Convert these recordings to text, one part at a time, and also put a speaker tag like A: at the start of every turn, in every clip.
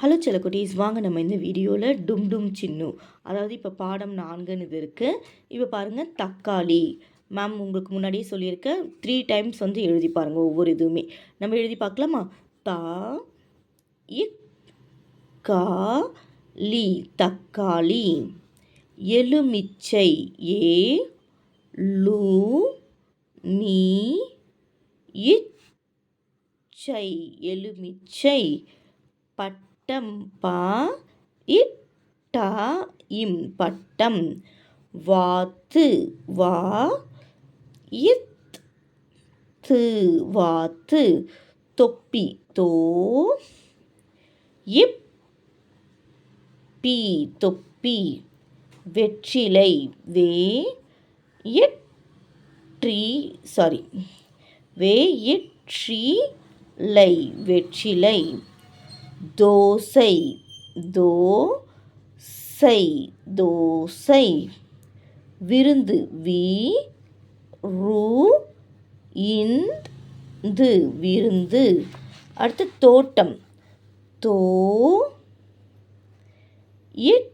A: Hello செல்லக்குட்டீஸ் வாங்க நம்ம இந்த வீடியோவில் டும் டும் சின்னு அதாவது இப்போ பாடம் நான்குன்னு இது இருக்குது இப்போ பாருங்கள் தக்காளி. மேம் உங்களுக்கு முன்னாடியே சொல்லியிருக்கேன் த்ரீ டைம்ஸ் வந்து எழுதி பாருங்கள் ஒவ்வொரு இதுவுமே. நம்ம எழுதி பார்க்கலாமா? தா இக் கா லி தக்காளி. எலுமிச்சை ஏ லூ மீ இச்சை எலுமிச்சை. பட் பட்டம் பா இட்டா இம் பட்டம் வாத்து வா இத் து வாத்து. தொப்பி தோ இப் பி தொப்பி. வெற்றிலை வே இட்ரி சாரி வே இட்ரி லை வெற்றிலை. தோசை தோ சை தோசை. விருந்து வி ரு இந்து விருந்து. அடுத்து தோட்டம் தோ இட்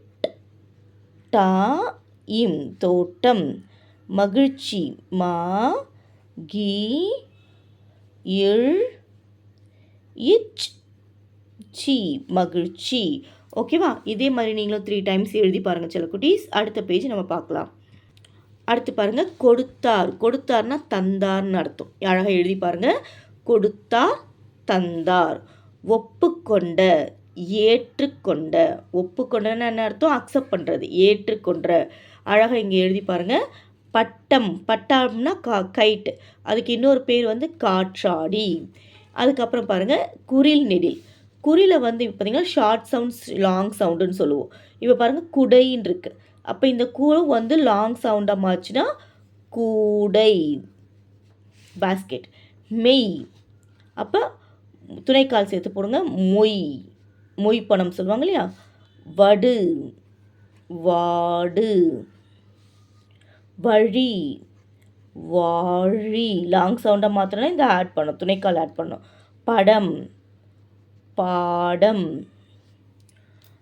A: டா இம் தோட்டம். மகிழ்ச்சி மா கி இல் இச் சி மகிழ்ச்சி. ஓகேவா இதே மாதிரி நீங்களும் த்ரீ டைம்ஸ் எழுதி பாருங்கள் சில குட்டீஸ். அடுத்த பேஜ் நம்ம பார்க்கலாம். அடுத்து பாருங்கள் கொடுத்தார். கொடுத்தார்னா தந்தார்னு அர்த்தம். அழகாக எழுதி பாருங்கள் கொடுத்தார் தந்தார். ஒப்புக்கொண்ட ஏற்றுக்கொண்ட. ஒப்புக்கொண்டன்னு என்ன அர்த்தம்? அக்செப்ட் பண்ணுறது ஏற்றுக்கொண்ட அழகாக இங்கே எழுதி பாருங்கள் பட்டம். பட்டம்னா கா கைட்டு அதுக்கு இன்னொரு பேர் வந்து காற்றாடி. அதுக்கப்புறம் பாருங்கள் குரில் நெடில். குறியில் வந்து இப்போ பார்த்திங்கன்னா ஷார்ட் சவுண்ட்ஸ் லாங் சவுண்டுன்னு சொல்லுவோம். இப்போ பாருங்கள் குடைன்னு இருக்குது அப்போ இந்த கூ வந்து லாங் சவுண்டாக மாச்சுன்னா கூடை பாஸ்கெட் மெய். அப்போ துணைக்கால் சேர்த்து போடுங்க மொய். மொய் பணம் சொல்லுவாங்க இல்லையா? வடு வாடு. வழி வாழி. லாங் சவுண்டாக மாத்திரம்னா இந்த ஆட் பண்ணும் துணைக்கால் ஆட் பண்ணும் படம். பாடம்.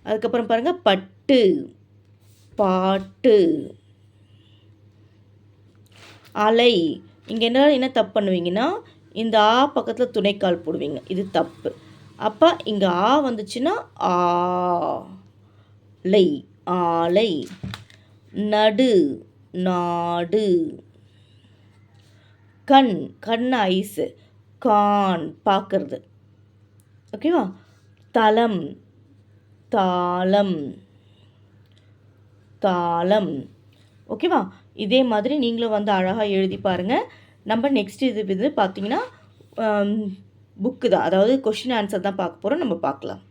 A: அதுக்கப்புறம் பாருங்கள் பட்டு. பாட்டு. அலை. இங்கே என்ன என்ன தப்பு பண்ணுவீங்கன்னா இந்த ஆ பக்கத்தில் துணைக்கால் போடுவீங்க. இது தப்பு. அப்போ இங்கே ஆ வந்துச்சுன்னா ஆலை ஆலை. நடு. நாடு. கண். கண் ஐஸு. கான். பார்க்கறது ஓகேவா? தலம் தாளம். தாளம். ஓகேவா? இதே மாதிரி நீங்களும் வந்து அழகாக எழுதி பாருங்கள் நம்ம நெக்ஸ்ட் இது இது பார்த்தீங்கன்னா புக்கு தான். அதாவது கொஷின் ஆன்சர் தான் பார்க்க போகிறோம் நம்ம பார்க்கலாம்.